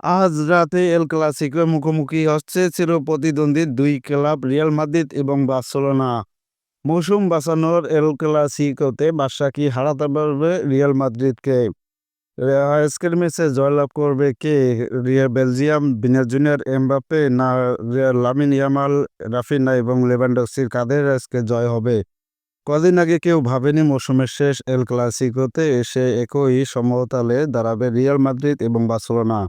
আজ রাতে এল ক্লাসিকোর মুখোমুখি হচ্ছে চিরপ্রতিদ্বন্দ্বী দুই ক্লাব রিয়াল মাদ্রিদ এবং বার্সেলোনা মৌসুম বাঁচানোর এল ক্লাসিকোতে বার্সা কি হারাতে পারবে রিয়াল মাদ্রিদকে আজকের ম্যাচে জয়লাভ করবে কে? Real Bellingham Vini junior Mbappe না লামিন ইয়ামাল, রাফিনা এবং লেভানডক্সির কাদের আজকে জয় হবে? কদিন আগে কেউ ভাবেনি মৌসুমের শেষ এল ক্লাসিকোতে এসে একই সমতালে দাঁড়াবে রিয়াল মাদ্রিদ এবং বার্সেলোনা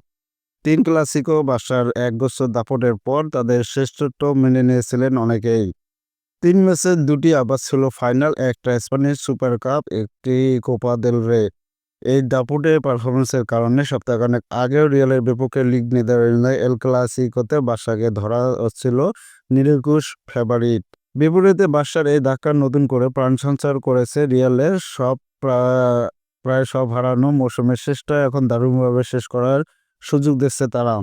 তিন ক্লাসিকো বাসার এক বছর দাপটের পর তাদের শ্রেষ্ঠত্ব মেনে নিয়েছিলেন অনেকেই। তিন ম্যাচের দুটি আবার ছিল ফাইনাল, একটা স্প্যানিশ সুপার কাপ, একটি কোপা দেল রে। এই দাপুটের পারফরমেন্সের কারণে সপ্তাহখানেক আগেও রিয়ালের বিপক্ষে লিগ নেদারল্যান্ডে এল ক্লাসিকোতে বাসাকে ধরা হচ্ছিল নিরঙ্কুশ ফেভারিট। বিপরীতে বাসার এই ধাক্কা নতুন করে প্রাণ সঞ্চার করেছে রিয়ালের সব প্রায় সব হারানো মৌসুমের শেষটা এখন দারুণভাবে শেষ করার সুযোগ দিচ্ছে তারা।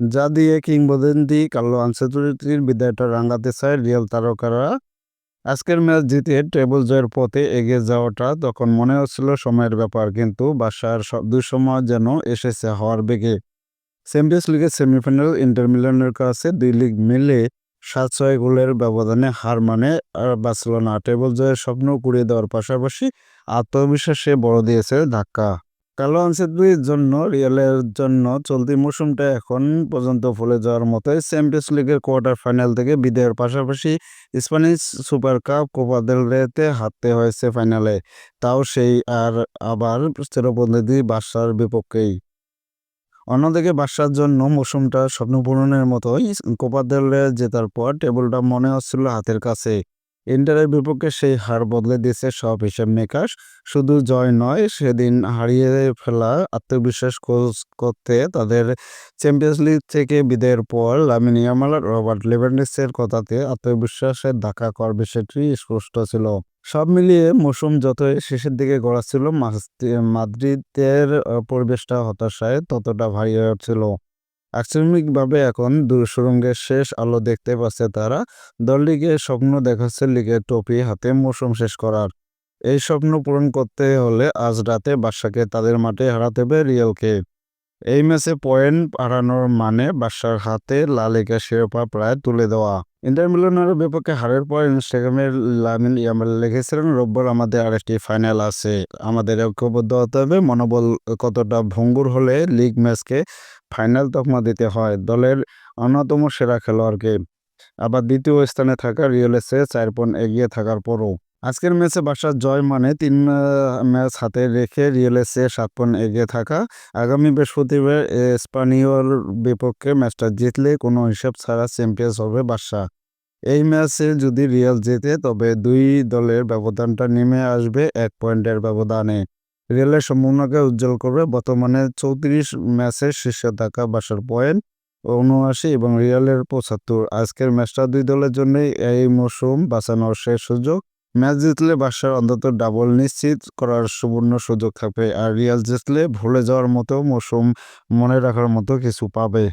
যা দিয়ে কিংবদন্তি কার্লো আনসেচুরিটির বিদায়টা রাঙাতে চায় রিয়াল তারকারা। আজকের ম্যাচ জিতে টেবল জয়ের পথে এগিয়ে যাওয়াটা তখন মনে হচ্ছিল সময়ের ব্যাপার, কিন্তু বাসার দুঃসময় যেন এসেছে হওয়ার বেগে। চ্যাম্পিয়ন্স লিগের সেমিফাইনাল ইন্টার মিলানের কাছে দুই লিগ মিলে সাত ছয় গোলের ব্যবধানে হার মানে আর বার্সেলোনা টেবল জয়ের স্বপ্ন কুড়িয়ে দেওয়ার পাশাপাশি আত্মবিশ্বাসে বড় দিয়েছে ধাক্কা। কালো আনসেদবির জন্য, রিয়ালের জন্য চলতি মৌসুমটা এখন পর্যন্ত ফলে যাওয়ার মতোই। চ্যাম্পিয়ন্স লিগের কোয়ার্টার ফাইনাল থেকে বিদায়ের পাশাপাশি Spanish super cup Copa del রেতে হারতে হয়েছে ফাইনালে। তাও সেই আর আবার চিরপ্রতিনিধি বাসার বিপক্ষেই। অন্যদিকে বাসার জন্য মৌসুমটা স্বপ্নপূরণের মতোই, কোপা দেল রে জেতার পর টেবিলটা মনে হচ্ছিল হাতের কাছে। ইন্টারের বিপক্ষে সেই হার বদলে দিয়েছে সব হিসাব নিকাশ। শুধু জয় নয়, সেদিন হারিয়ে ফেলা আত্মবিশ্বাস কোচ করতে তাদের চ্যাম্পিয়ন্স লিগ থেকে বিদায়ের পর লামিন ইয়ামাল রবার্ট লেভেন্ডিসের কথাতে আত্মবিশ্বাসের ধাক্কা কর বিষয়টি স্পষ্ট ছিল। সব মিলিয়ে মৌসুম যতই শেষের দিকে গড়াচ্ছিল মাদ্রিদের পরিবেশটা হতাশায় ততটা ভারী হয়ে উঠছিল। আকস্মিকভাবে এখন দূর সুরঙ্গের শেষ আলো দেখতে পাচ্ছে তারা। দলটিকে স্বপ্ন দেখাচ্ছে লিগের টপি হাতে মৌসুম শেষ করার। এই স্বপ্ন পূরণ করতে হলে আজ রাতে বাদশাকে তাদের মাঠে হারাতে হবে রিয়ালকে। এই ম্যাচে পয়েন্ট হারানোর মানে বাদশার হাতে লালিকা শিরোপা প্রায় তুলে দেওয়া। ইন্টার মিলানের বিপক্ষে হারের পর ইনস্টাগ্রামে লামিন ইয়ামাল লিখেছিলেন, রোববার আমাদের আরেকটি ফাইনাল আছে। আমাদের ঐক্যবদ্ধ হতে হবে। মনোবল কতটা ভঙ্গুর হলে লিগ ম্যাচকে ফাইনাল তকমা দিতে হয়? দলের অন্যতম সেরা খেলোয়াড়কে আবার দ্বিতীয় স্থানে থাকা রিয়েল রিয়েলেসে চার পয়েন্ট এগিয়ে থাকার পরও আজকের ম্যাচে বাসার জয় মানে তিন ম্যাচ হাতে রেখে রিয়েলেসে সাত পয়েন্ট এগিয়ে থাকা। আগামী বৃহস্পতিবার স্পানিয়র বিপক্ষে ম্যাচটা জিতলে কোনো হিসাব ছাড়া চ্যাম্পিয়ন্স হবে বাসা। এই ম্যাচে যদি রিয়াল জেতে, তবে দুই দলের ব্যবধানটা নেমে আসবে এক পয়েন্টের ব্যবধানে। রিয়ালের সম্ভাবনাকে উজ্জ্বল করবে বর্তমানে চৌত্রিশ ম্যাচের শীর্ষে থাকা বাসার পয়েন্ট উনআশি এবং রিয়ালের পঁচাত্তর। আজকের ম্যাচটা দুই দলের জন্যই এই মৌসুম বাঁচানোর শেষ সুযোগ। ম্যাচ জিতলে বাসার অন্তত ডাবল নিশ্চিত করার সুবর্ণ সুযোগ থাকবে, আর রিয়াল জিতলে ভুলে যাওয়ার মতো মৌসুম মনে রাখার মতো কিছু পাবে।